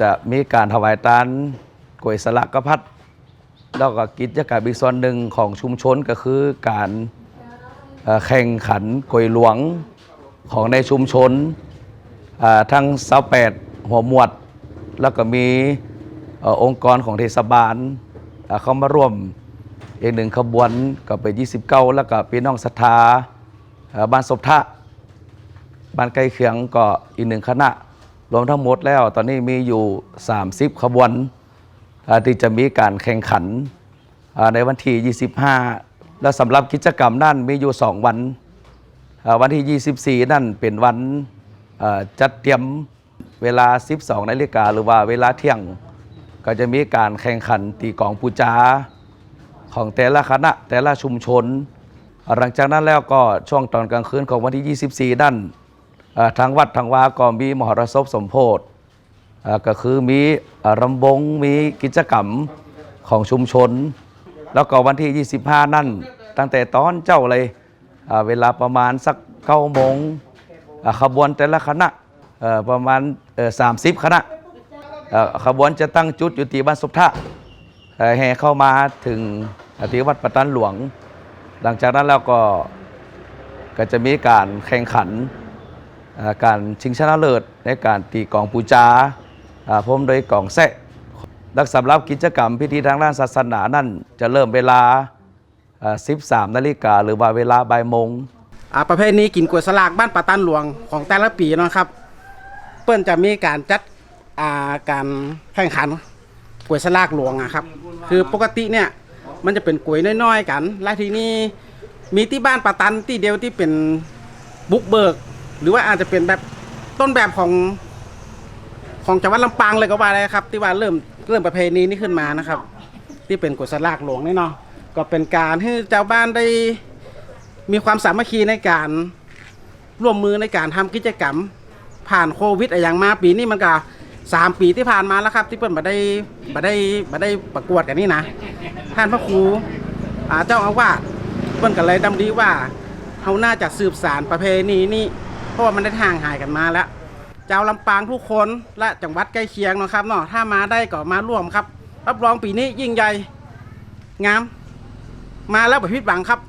จะมีการถวายตานกลวยสลักกระพัดแล้วก็กิจกรรมอีกส่วนหนึ่งของชุมชนก็คือการแข่งขันกลวยหลวงของในชุมชนทั้งเสาแปดหัวหมวด แล้วก็มีอองค์กรของเทศบาลเข้ามาร่วมอีกหนึ่งขบวนก็ไป29 แล้วก็พี่น้องศรัทธาบ้านศพทะบ้านใกล้เคียงก็อีกหนึ่งคณะ รวมทั้งหมดแล้ว ตอนนี้มีอยู่ 30 ขบวนที่จะมีการแข่งขันในวันที่ 25 แล้วสำหรับกิจกรรมนั่นมีอยู่ 2 วัน วันที่ 24 นั่นเป็นวันจัดเตรียมเวลา 12นาฬิกาหรือว่าเวลาเที่ยงก็จะมีการแข่งขันตีกองปูจาของแต่ละคณะแต่ละชุมชน หลังจากนั้นแล้วก็ช่วงตอนกลางคืนของวันที่ 24 นั่น ทางวัดทางวาก็มีมหรสพสมโพธิก็คือมีรำบงมีกิจกรรมของชุมชน แล้วก็วันที่ 25 นั่น ตั้งแต่ตอนเจ้าเลยเวลาประมาณสัก9โมงขบวนแต่ละคณะประมาณ 30 คณะขบวนจะตั้งจุดอยู่ที่บ้านสุทธะแห่เข้ามาถึงที่วัดประตันหลวง หลังจากนั้นแล้วก็ก็จะมีการแข่งขัน การชิงชนะเลิศในการตีกลองปูจาพร้อมโดยกลองแซะและสำหรับกิจกรรมพิธีทางด้านศาสนานั่นจะเริ่มเวลา 13 นาฬิกาหรือว่าเวลาบ่ายโมงอ่าประเภทนี้กินกวยสลากบ้านปะตันหลวงของแต่ละปีนะครับ เปิ้นจะมีการจัดอ่าการแข่งขันกวยสลากหลวงอะครับ คือปกติเนี่ยมันจะเป็นกวยน้อยๆกัน และทีนี้มีที่บ้านปะตันที่เดียวที่เป็นบุกเบิก หรือว่าอาจจะเป็นแบบต้นแบบของของจังหวัดลำปางเลยก็ว่าได้ครับ ที่ว่าเริ่มเริ่มประเพณีนี้ขึ้นมานะครับ ที่เป็นกล้วยสลากหลวงนี่เนาะก็เป็นการให้เจ้าบ้านได้มีความสามัคคีในการร่วมมือในการทำกิจกรรม ผ่านโควิดอย่างมาปีนี้มันก็สามปีที่ผ่านมาแล้วครับ ที่เปิ้ลมาได้มาได้มาได้ประกวดกันนี่นะท่านพระครูเจ้าอาวาสเปิ้ลก็เลยดำดีว่าเขาน่าจะสืบสารประเพณีนี้ เพราะว่ามันได้ห่างหายกันมาแล้วเจ้าลำปางทุกคนและจังหวัดใกล้เคียงนะครับเนาะถ้ามาได้ก็มาร่วมครับ รับรองปีนี้ยิ่งใหญ่งาม มาแล้วแบบพิดหวังครับ